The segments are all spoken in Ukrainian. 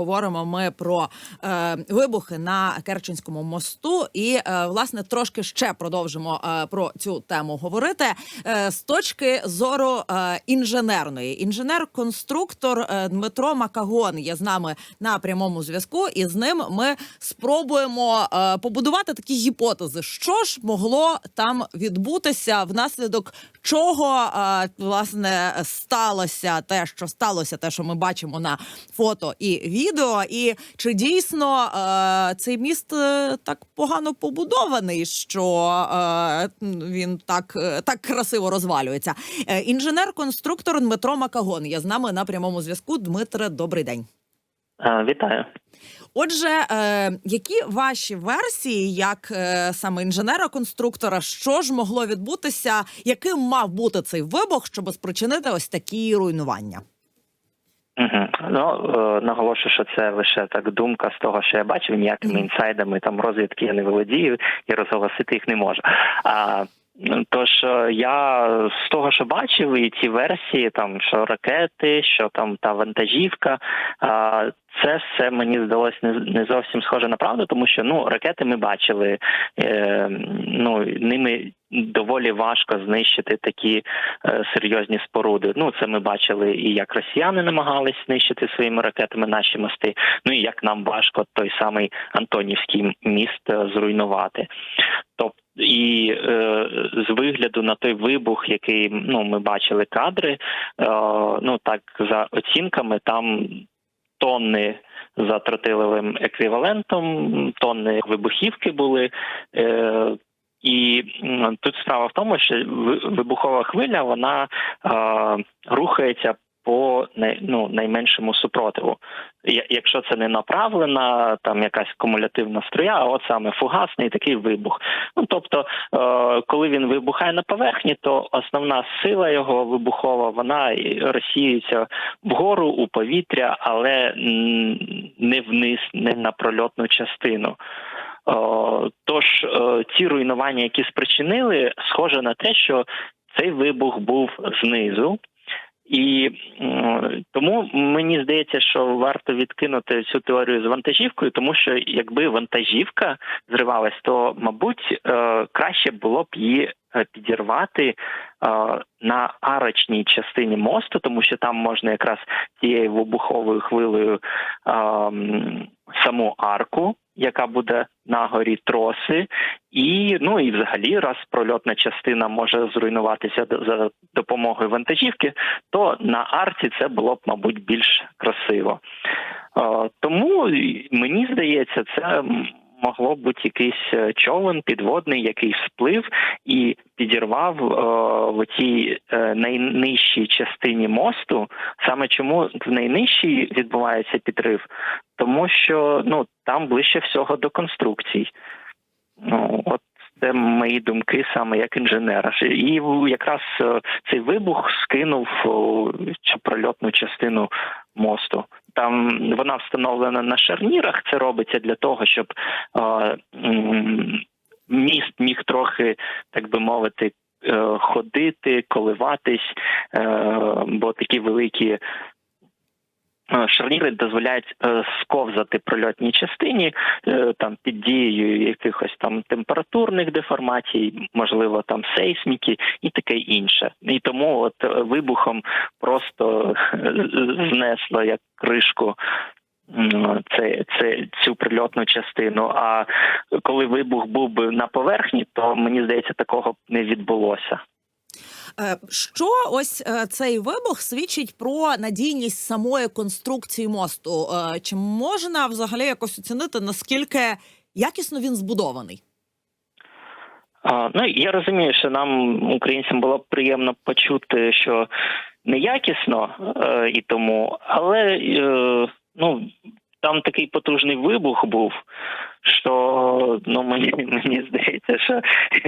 говоримо ми про е, вибухи на Керченському мосту, і е, власне трошки ще продовжимо е, про цю тему говорити. Е, з точки зору е, інженерної. Інженер-конструктор е, Дмитро Макагон є з нами на прямому зв'язку, і з ним ми спробуємо е, побудувати такі гіпотези, що ж могло там відбутися, внаслідок чого е, власне сталося те, що сталося, те, що ми бачимо на фото і відео, і чи дійсно е, цей міст е, так погано побудований, що е, він так, е, так красиво розвалюється? Е, інженер-конструктор Дмитро Макагон є з нами на прямому зв'язку. Дмитре, добрий день. Е, Вітаю. Отже, е, які ваші версії, як е, саме інженера-конструктора, що ж могло відбутися, яким мав бути цей вибух, щоб спричинити ось такі руйнування? Угу. Ну наголошу, наголошую, що це лише так думка з того, що я бачив. Ніякими інсайдами там розвідки я не володію і розголосити їх не можу. А Тож е, я з того, що бачив, і ці версії, там що ракети, що там та вантажівка, це все мені здалось не, зовсім схоже на правду, тому що ну ракети ми бачили, е, ну ними доволі важко знищити такі е, серйозні споруди. Ну це ми бачили і як росіяни намагались знищити своїми ракетами наші мости. Ну і як нам важко той самий Антонівський міст зруйнувати. Тобто і е, з вигляду на той вибух, який ну ми бачили кадри, е, ну так за оцінками, там тонни за тротиловим еквівалентом, тонни вибухівки були. Е, і тут справа в тому, що вибухова хвиля вона е, рухається по ну, найменшому супротиву. Якщо це не направлена там якась кумулятивна струя, а от саме фугасний такий вибух. Ну тобто, е, коли він вибухає на поверхні, то основна сила його вибухова вона розсіюється вгору у повітря, але не вниз, не на прольотну частину. О, Тож е, ці руйнування, які спричинили, схоже на те, що цей вибух був знизу. І тому мені здається, що варто відкинути цю теорію з вантажівкою, тому що якби вантажівка зривалась, то мабуть е, краще було б її підірвати е, на арочній частині мосту, тому що там можна якраз тією вибуховою хвилею е, саму арку, яка буде на горі троси, і ну і взагалі, раз прольотна частина може зруйнуватися за допомогою вантажівки, то на арці це було б, мабуть, більш красиво. Е, Тому мені здається, це могло бути якийсь е, човен підводний, який сплив і підірвав е, в цій найнижчій частині мосту. Саме чому в найнижчій відбувається підрив? Тому що ну там ближче всього до конструкцій. Ну от це мої думки саме як інженера. І якраз е, цей вибух скинув о, цю прольотну частину мосту. Там вона встановлена на шарнірах. Це робиться для того, щоб е, міст міг трохи, так би мовити, е, ходити, коливатись, е, бо такі великі Шарніри дозволяють е, сковзати прольотній частині е, там під дією якихось там температурних деформацій, можливо, там сейсміки і таке інше. І тому от е, вибухом просто е, знесло як кришку. Це, це цю прильотну частину. А коли вибух був би на поверхні, то мені здається, такого не відбулося. Е, Що ось е, цей вибух свідчить про надійність самої конструкції мосту? Е, Чи можна взагалі якось оцінити наскільки якісно він збудований? Ну я розумію, що нам, українцям, було б приємно почути, що неякісно і тому, але ну там такий потужний вибух був, що ну мені мені здається, що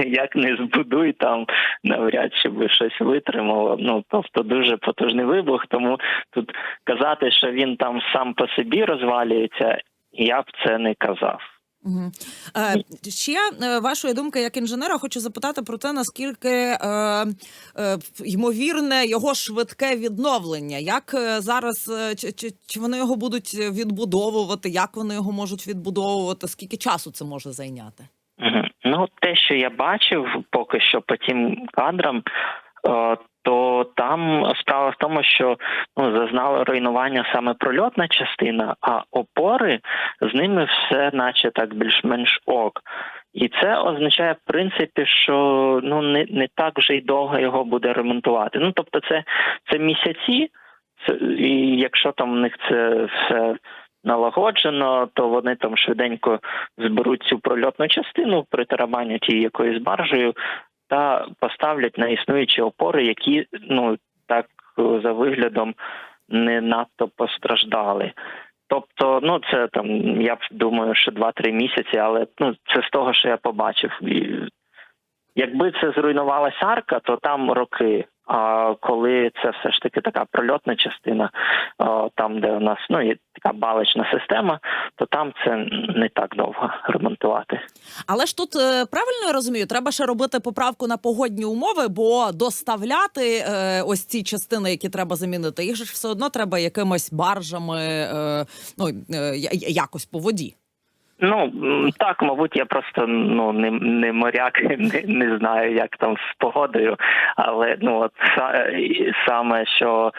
як не збудуй там навряд чи би щось витримало. Ну тобто дуже потужний вибух. Тому тут казати, що він там сам по собі розвалюється, я б це не казав. Угу. Е, ще е, вашої думки як інженера, хочу запитати про те, наскільки е, е, ймовірне його швидке відновлення. Як е, зараз е, чи, чи, чи вони його будуть відбудовувати? Як вони його можуть відбудовувати? Скільки часу це може зайняти? Ну, те, що я бачив поки що по тим кадрам, е, то там справа в тому, що ну, зазнала руйнування саме прольотна частина, а опори з ними все, наче так більш-менш ок. І це означає, в принципі, що ну не, не так вже й довго його буде ремонтувати. Ну тобто, це, це місяці, це, і якщо там у них це все налагоджено, то вони там швиденько зберуть цю прольотну частину, притараманять її якоюсь баржею та поставлять на існуючі опори, які ну так за виглядом не надто постраждали. Тобто, ну це там я думаю, що 2-3 місяці, але ну це з того, що я побачив. Якби це зруйнувалася арка, то там роки. А коли це все ж таки така прольотна частина, там де у нас ну така балична система, то там це не так довго ремонтувати. Але ж тут е, правильно я розумію, треба ще робити поправку на погодні умови, бо доставляти е, ось ці частини, які треба замінити, їх ж все одно треба якимось баржами, е, ну е, якось по воді. Ну так, мабуть, я просто ну не, не моряк, не, не знаю, як там з погодою, але ну от саме що.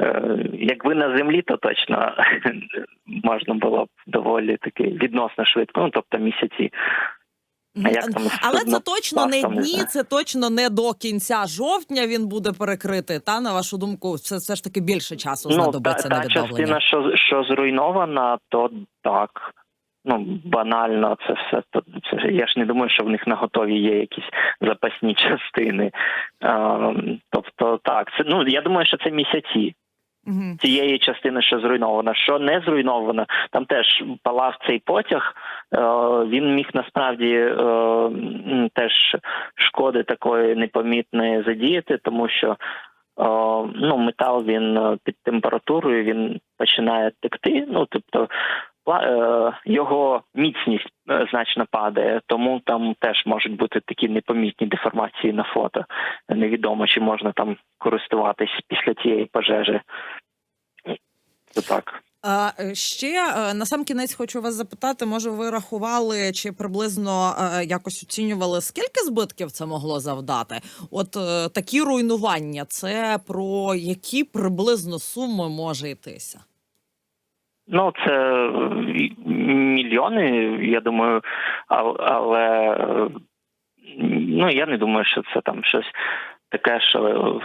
Е, Якби на землі, то точно можна було б доволі таки відносно швидко, ну тобто місяці. А як там Але це точно не дні, це точно не до кінця жовтня. Він буде перекритий. Та на вашу думку, все, все ж таки більше часу Ну, та, знадобиться на та відновлення. частина, що, що зруйнована, то так. Ну, банально це все. То, це, я ж не думаю, що в них на готові є якісь запасні частини. А, тобто, так, це ну я думаю, що це місяці. Цієї частини, що зруйнована. Що не зруйнована, там теж палав цей потяг. Е, він міг насправді е, теж шкоди такої непомітної задіяти, тому що е, ну, метал він під температурою він починає текти. Ну тобто його міцність е, значно падає, тому там теж можуть бути такі непомітні деформації на фото. Невідомо, чи можна там користуватись після цієї пожежі. Це так. А е, ще е, на сам кінець хочу вас запитати. Може, ви рахували чи приблизно е, якось оцінювали, скільки збитків це могло завдати? От е, такі руйнування, це про які приблизно суми може йтися? Ну, це е, мільйони, я думаю, але ну я не думаю, що це там щось таке, що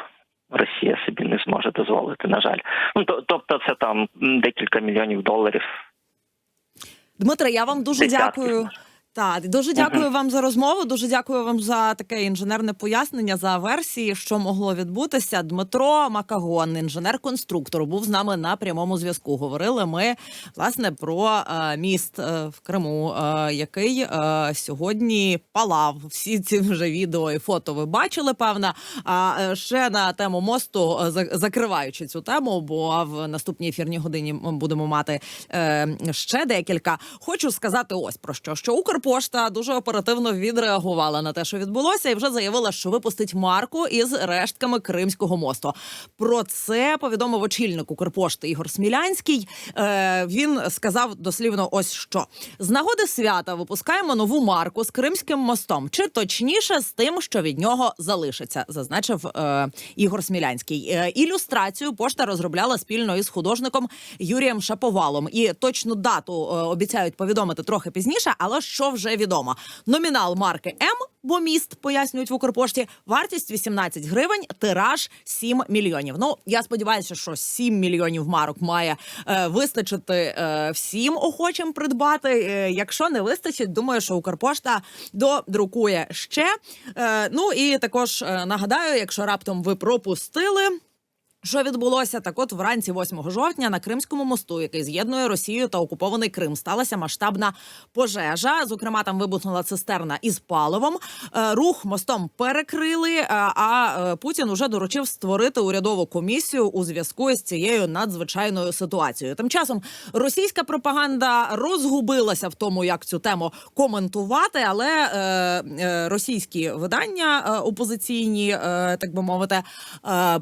Росія собі не зможе дозволити, на жаль. Ну тобто, це там декілька мільйонів доларів. Дмитре, я вам дуже Десятки. дякую. Так, дуже дякую вам за розмову. Дуже дякую вам за таке інженерне пояснення за версії, що могло відбутися. Дмитро Макагон, інженер-конструктор, був з нами на прямому зв'язку. Говорили ми власне про е, міст е, в Криму, е, який е, сьогодні палав. Всі ці вже відео і фото ви бачили. Певно. А е, ще на тему мосту, е, закриваючи цю тему, бо в наступній ефірній годині ми будемо мати е, ще декілька. Хочу сказати ось про що: що Укрпошта дуже оперативно відреагувала на те, що відбулося, і вже заявила, що випустить марку із рештками Кримського мосту. Про це повідомив очільник Укрпошти Ігор Смілянський. Е, він сказав дослівно, ось що з нагоди свята випускаємо нову марку з Кримським мостом, чи точніше з тим, що від нього залишиться, зазначив е, Ігор Смілянський. Е, ілюстрацію пошта розробляла спільно із художником Юрієм Шаповалом. І точну дату е, обіцяють повідомити трохи пізніше. Але що вже відомо? Номінал марки М, бо міст пояснюють в Укрпошті. Вартість 18 гривень, тираж 7 мільйонів. Ну я сподіваюся, що 7 мільйонів марок має е, вистачити е, всім охочим придбати. Е, якщо не вистачить, думаю, що Укрпошта додрукує ще. Е, ну і також е, нагадаю, якщо раптом ви пропустили. Що відбулося? Так от вранці 8 жовтня на Кримському мосту, який з'єднує Росію та окупований Крим, сталася масштабна пожежа. Зокрема, там вибухнула цистерна із паливом. Е, Рух мостом перекрили. е, А е, Путін уже доручив створити урядову комісію у зв'язку з цією надзвичайною ситуацією. Тим часом російська пропаганда розгубилася в тому, як цю тему коментувати, але російські видання опозиційні, так би мовити,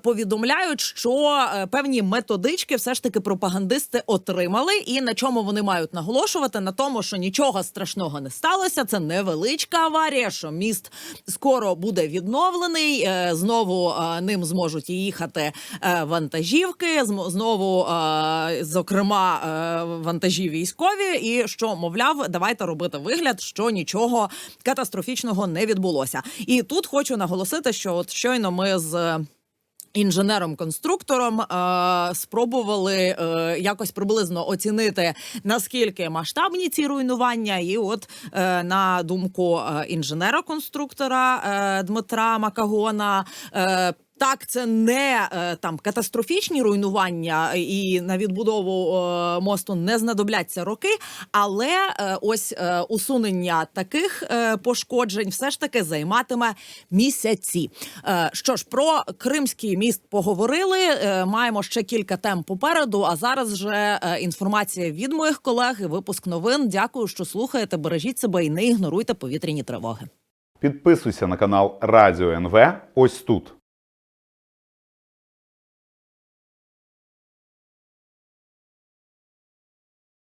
повідомляють, що е, певні методички все ж таки пропагандисти отримали, і на чому вони мають наголошувати на тому, що нічого страшного не сталося. Це невеличка аварія, що міст скоро буде відновлений. е, Знову е, ним зможуть їхати вантажівки. Знову, зокрема, вантажі військові, і що мовляв, давайте робити вигляд, що нічого катастрофічного не відбулося. І тут хочу наголосити, що от щойно ми з. Інженером-конструктором е, спробували е, якось приблизно оцінити наскільки масштабні ці руйнування. І от е, на думку е, інженера-конструктора е, Дмитра Макагона. Е, так, це не е, там катастрофічні руйнування, і на відбудову е, мосту не знадобляться роки. Але е, ось е, усунення таких е, пошкоджень все ж таки займатиме місяці. Е, що ж, про Кримський міст поговорили. Е, маємо ще кілька тем попереду. А зараз вже е, інформація від моїх колег і випуск новин. Дякую, що слухаєте. Бережіть себе і не ігноруйте повітряні тривоги. Підписуйся на канал Радіо НВ ось тут.